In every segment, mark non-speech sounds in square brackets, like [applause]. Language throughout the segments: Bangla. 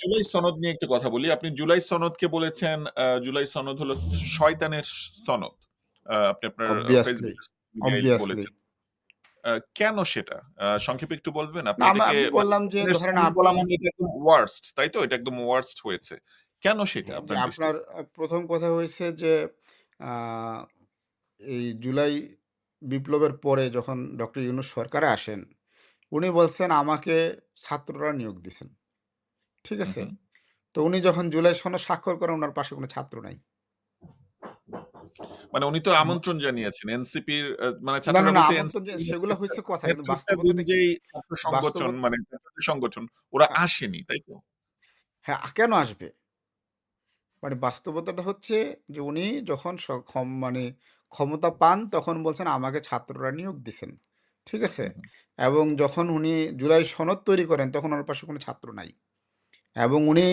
জুলাই সনদ নিয়ে একটু কথা বলি। আপনি জুলাই সনদকে বলেছেন জুলাই সনদ হলো শয়তানের সনদ। আপনি আপনার. বলেছেন। কেন সেটা? সংক্ষেপে একটু বলবেন? আপনি আমি বললাম যে ধরেন আপনি মানে ওয়ার্স্ট, তাই তো? এটা একদম ওয়ার্স্ট হয়েছে। কেন সেটা হ্যাঁ, আপনার ১ম কথা হইছে যে এই জুলাই বিপ্লবের পরে যখন ডক্টর ইউনূস সরকারে আসেন, উনি বলছেন আমাকে ছাত্ররা নিয়োগ দিছেন। ঠিক আছে? তো উনি যখন জুলাই সনদ স্বাক্ষর করেন উনার পাশে কোনো ছাত্র নাই। মানে উনি তো আমন্ত্রণ জানিয়েছেন। এনসিপির মানে না, না, ছাত্ররা না বলতে আমন্ত্রণ যে এনসিপির সেগুলো হইছে [laughs] কথা কিন্তু নেতৃত্বাধীন বাস্তবতাটা কি? ছাত্র সংগঠন বাস্তবত মানে ছাত্র সংগঠন ওরা হ্যাঁ। আসেনি, তাই তো? হ্যাঁ, কেন আসবে? মানে বাস্তবতাটা হচ্ছে যে উনি যখন স ক্ষম মানে ক্ষমতা পান তখন বলছেন আমাকে ছাত্ররা নিয়োগ দিছেন। ঠিক আছে? এবং যখন উনি জুলাই সনদ তৈরি করেন তখন ওনার পাশে কোনো ছাত্র নাই। এবং উনি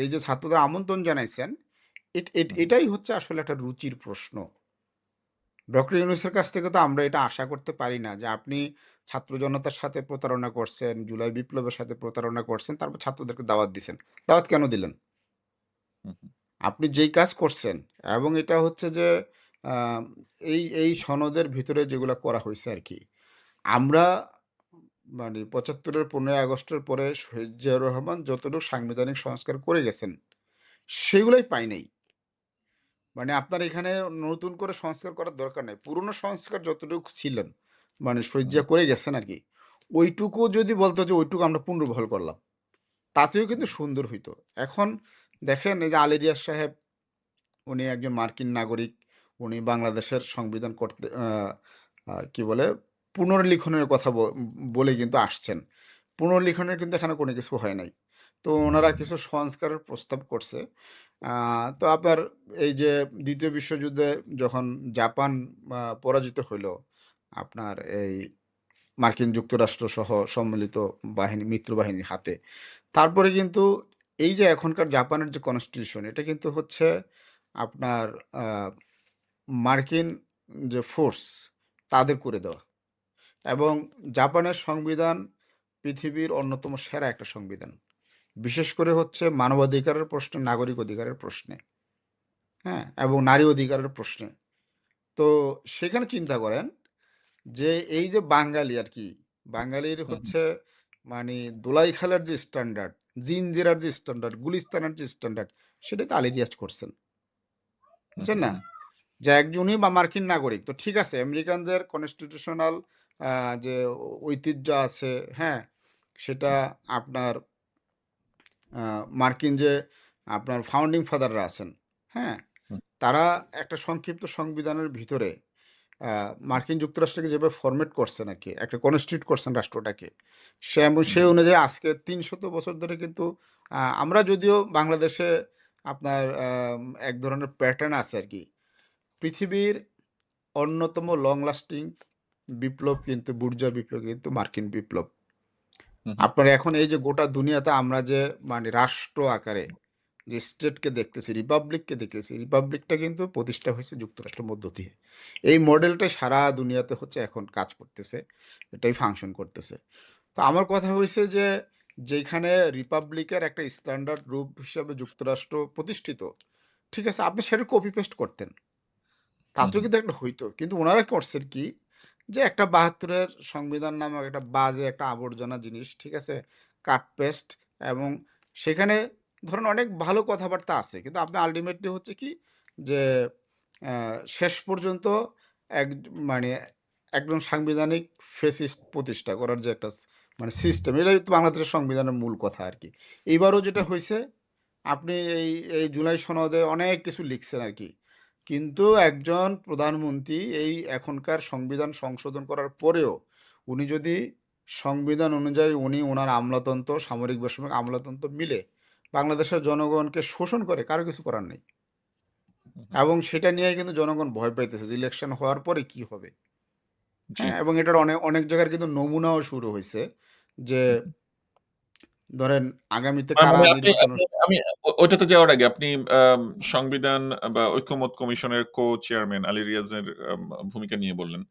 এই যে ছাত্রদের আমন্ত্রণ জানাইছেন। এটাই হচ্ছে আসলে একটা রুচির প্রশ্ন। ডক্টর ইউনূসের কাছ থেকে তো আমরা এটা আশা করতে পারি না যে আপনি ছাত্র জনতার সাথে প্রতারণা করছেন, জুলাই বিপ্লবের সাথে প্রতারণা করছেন, তারপর ছাত্রদেরকে দাওয়াত দিছেন। দাওয়াত কেন দিলেন? আপনি যেই কাজ করছেন এবং এটা হচ্ছে যে এই এই সনদের ভিতরে যেগুলা করা হয়েছে আর কি আমরা মানে পঁচাত্তরের পনেরোই আগস্টের পরে শহীদ জিয়াউর রহমান যতটুকু সাংবিধানিক সংস্কার করে গেছেন, সেগুলোই পাই নাই। মানে আপনার এখানে নতুন করে সংস্কার করার দরকার নেই পুরনো সংস্কার যতটুকু ছিলেন, মানে শহীদ জিয়া করে গেছেন আর কি ওইটুকু যদি বলতো যে ওইটুকু আমরা পুনর্বহাল করলাম। তাতেও কিন্তু সুন্দর হইতো। এখন দেখেন এই যে আলী রিয়াজ সাহেব, উনি একজন মার্কিন নাগরিক। উনি বাংলাদেশের সংবিধান করতে কি বলে? পুনর্লিখনের কথা বলে কিন্তু আসছেন। পুনর্লিখনের কিন্তু এখানে কোনো কিছু হয় নাই। তো ওনারা কিছু সংস্কারের প্রস্তাব করছে। তো আবার এই যে দ্বিতীয় বিশ্বযুদ্ধে যখন জাপান পরাজিত হইল, আপনার এই মার্কিন যুক্তরাষ্ট্র সহ সম্মিলিত বাহিনী মিত্র বাহিনীর হাতে। তারপরে কিন্তু এই যে এখনকার জাপানের যে কনস্টিটিউশন এটা কিন্তু হচ্ছে আপনার মার্কিন যে ফোর্স তাদের করে দেওয়া। এবং জাপানের সংবিধান পৃথিবীর অন্যতম সেরা একটা সংবিধান। বিশেষ করে হচ্ছে মানবাধিকারের প্রশ্নে, নাগরিক অধিকারের প্রশ্নে। হ্যাঁ? এবং নারী অধিকারের প্রশ্নে। তো সেখানে চিন্তা করেন যে এই যে বাঙালি আর কি বাঙালির। হচ্ছে মানে দোলাই খেলার যে স্ট্যান্ডার্ড, জিনজিরার যে স্ট্যান্ডার্ড, গুলিস্তানের যে স্ট্যান্ডার্ড সেটাই তো আলী রিয়াজ করছেন। বুঝছেন না? যে একজনই বা মার্কিন নাগরিক। তো ঠিক আছে আমেরিকানদের কনস্টিটিউশনাল যে ঐতিহ্য আছে, হ্যাঁ? সেটা আপনার মার্কিন যে আপনার ফাউন্ডিং ফাদাররা আছেন, হ্যাঁ? তারা একটা সংক্ষিপ্ত সংবিধানের ভিতরে মার্কিন যুক্তরাষ্ট্রকে যেভাবে ফরমেট করছেন আরকি, একটা কনস্টিটিউট করছেন রাষ্ট্রটাকে। সে এবং সেই অনুযায়ী আজকে তিনশত বছর ধরে কিন্তু আমরা যদিও বাংলাদেশে আপনার এক ধরনের প্যাটার্ন আছে আর কি পৃথিবীর অন্যতম লং লাস্টিং বিপ্লব কিন্তু বুর্জা বিপ্লব কিন্তু মার্কিন বিপ্লব। আপনার এখন এই যে গোটা দুনিয়াতে আমরা যে মানে রাষ্ট্র আকারে যে স্টেটকে দেখতেছি, রিপাবলিককে দেখতেছি, রিপাবলিকটা কিন্তু প্রতিষ্ঠা হয়েছে যুক্তরাষ্ট্রের মধ্য দিয়ে। এই মডেলটাই সারা দুনিয়াতে হচ্ছে এখন কাজ করতেছে। এটাই ফাংশন করতেছে। তো আমার কথা হয়েছে যে যেইখানে রিপাবলিকের একটা স্ট্যান্ডার্ড রূপ হিসাবে যুক্তরাষ্ট্র প্রতিষ্ঠিত, ঠিক আছে? আপনি সেটা কপি পেস্ট করতেন। হু, তাতেও কিন্তু একটা হইতো। কিন্তু ওনারা করছেন কি? যে একটা বাহাত্তরের সংবিধান নামক একটা বাজে একটা আবর্জনা জিনিস, ঠিক আছে? কাট পেস্ট এবং সেখানে ধরুন অনেক ভালো কথাবার্তা আছে। কিন্তু আপনি আল্টিমেটলি হচ্ছে কি? যে শেষ পর্যন্ত এক মানে একজন সাংবিধানিক ফেসিস্ট প্রতিষ্ঠা করার যে একটা মানে সিস্টেম, এটাই তো বাংলাদেশের সংবিধানের মূল কথা আর কি এইবারও যেটা হয়েছে আপনি এই এই জুলাই সনদে অনেক কিছু লিখছেন আরকি। কিন্তু একজন প্রধানমন্ত্রী এই এখনকার সংবিধান সংশোধন করার পরেও উনি যদি সংবিধান অনুযায়ী উনি ওনার আমলাতন্ত্র, সামরিক বেসামরিক আমলাতন্ত্র মিলে বাংলাদেশের জনগণকে শোষণ করে, কারও কিছু করার নেই। এবং সেটা নিয়ে কিন্তু জনগণ ভয় পাইতেছে যে ইলেকশন হওয়ার পরে কি হবে? হ্যাঁ? এবং এটার অনেক অনেক জায়গার কিন্তু নমুনাও শুরু হয়েছে যে। ধরেন আগামীতে আ কারা মানে আপনি নির্বাচন আপনি আমি ওইটাতে যাওয়ার আগে আপনি আম সংবিধান বা ঐক্যমত কমিশনের কো-চেয়ারম্যান আলী রিয়াজের আম ভূমিকা নিয়ে বললেন।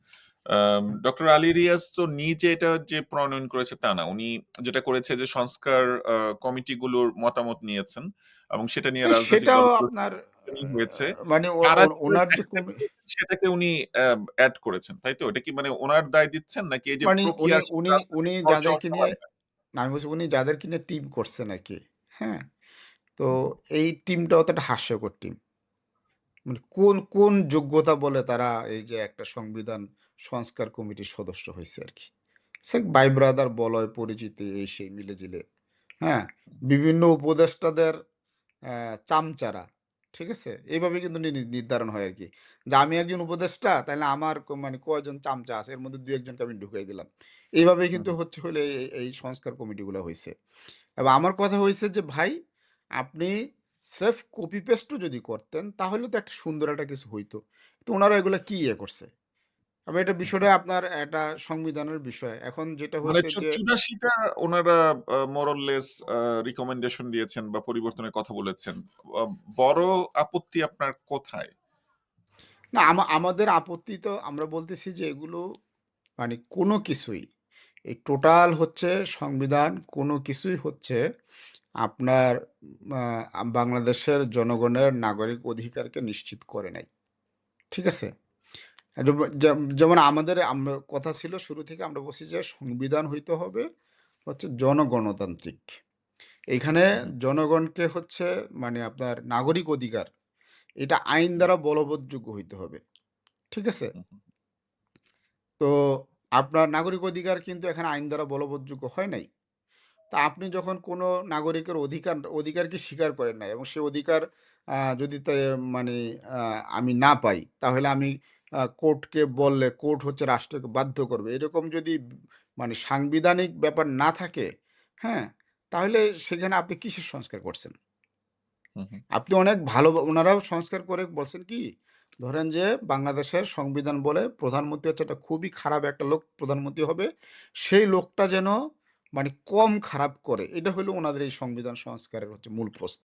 ডক্টর আলী রিয়াজ তো নিজে এটা যে প্রণয়ন করেছে তা না। উনি যেটা করেছে যে সংস্কার আ কমিটিগুলোর মতামত নিয়েছেন এবং সেটা নিয়ে রাজনৈতিক সেটাও দলগুলোর আপনার হয়েছে। মানে ও তারা ও ওনার যে অ্যাকসেপ্ট কমি করেছে সেটাকে উনি অ্যা এড করেছেন। তাই তো? এটা কি মানে উনার দায় দিচ্ছেন নাকি এই যে মানে উনি প্রক্রিয়ার উনি উনি রাজনৈতিক যাদেরকে নিয়ে হয় না? আমি বলছি উনি যাদেরকে নিয়ে টিম করছেন আরকি, হ্যাঁ? তো। এই টিমটা অতটা হাস্যকর টিম। মানে কোন, কোন যোগ্যতা বলে তারা এই যে একটা সংবিধান সংস্কার কমিটির সদস্য হইছে আরকি। সে ভাই ব্রাদার বলয় পরিচিতি এই সেই মিলে-জিলে, হ্যাঁ? বিভিন্ন উপদেষ্টাদের চামচারা, ঠিক আছে? এইভাবে কিন্তু নির্ধারণ হয় আর কি যে আমি একজন উপদেষ্টা তাহলে আমার মানে কয়জন চামচা আছে এর মধ্যে দু একজনকে আমি ঢুকাই দিলাম। এইভাবে কিন্তু হচ্ছে হলে এই, এই সংস্কার কমিটিগুলো হয়েছে এবং আমার কথা হয়েছে যে ভাই আপনি সেফ কপি পেস্টও যদি করতেন তাহলে তো একটা সুন্দর একটা কিছু হইতো। তো ওনারা এগুলো কি ইয়ে করছে? আবার এটা বিষয়টা আপনার একটা সংবিধানের বিষয়। এখন যেটা মানে হইছে চু যে ৮৪ টা উনারা আ রিকমেন্ডেশন দিয়েছেন বা পরিবর্তনের কথা বলেছেন। আ বড় আপত্তি আপনার কোথায়? না আমা আমাদের আপত্তি তো আমরা বলতেছি যে এগুলো মানে কোনো কিছুই এই টোটাল হচ্ছে সংবিধান কোনো কিছুই হচ্ছে আপনার আ বাংলাদেশের জনগণের নাগরিক অধিকারকে নিশ্চিত করে নাই। ঠিক আছে? যেম যেম যেমন আমাদের কথা ছিল শুরু থেকে আমরা বলছি যে সংবিধান হইতে হবে হচ্ছে জনগণতান্ত্রিক। হুম। জনগণকে হচ্ছে মানে আপনার নাগরিক অধিকার এটা আইন। দ্বারা বলবৎযোগ্য হইতে হবে। ঠিক আছে? তো আপনার নাগরিক অধিকার কিন্তু এখানে আইন দ্বারা বলবৎযোগ্য হয় নাই। তা আপনি যখন কোনো নাগরিকের অধিকার অধিকারকে স্বীকার করেন নাই এবং সে অধিকার যদি মানে আমি না পাই তাহলে আমি কোর্টকে বললে কোর্ট হচ্ছে রাষ্ট্রকে বাধ্য করবে। এরকম যদি মানে সাংবিধানিক ব্যাপার না থাকে, হ্যাঁ? তাহলে সেখানে আপনি কিসের সংস্কার করছেন? আপনি অনেক ভালো ওনারাও সংস্কার করে বলছেন কি? ধরেন যে বাংলাদেশের সংবিধান বলে প্রধানমন্ত্রী হচ্ছে একটা খুবই খারাপ একটা লোক প্রধানমন্ত্রী হবে। সেই লোকটা যেন মানে কম খারাপ করে। এটা হলো ওনাদের এই সংবিধান সংস্কারের হচ্ছে মূল প্রস্তাব।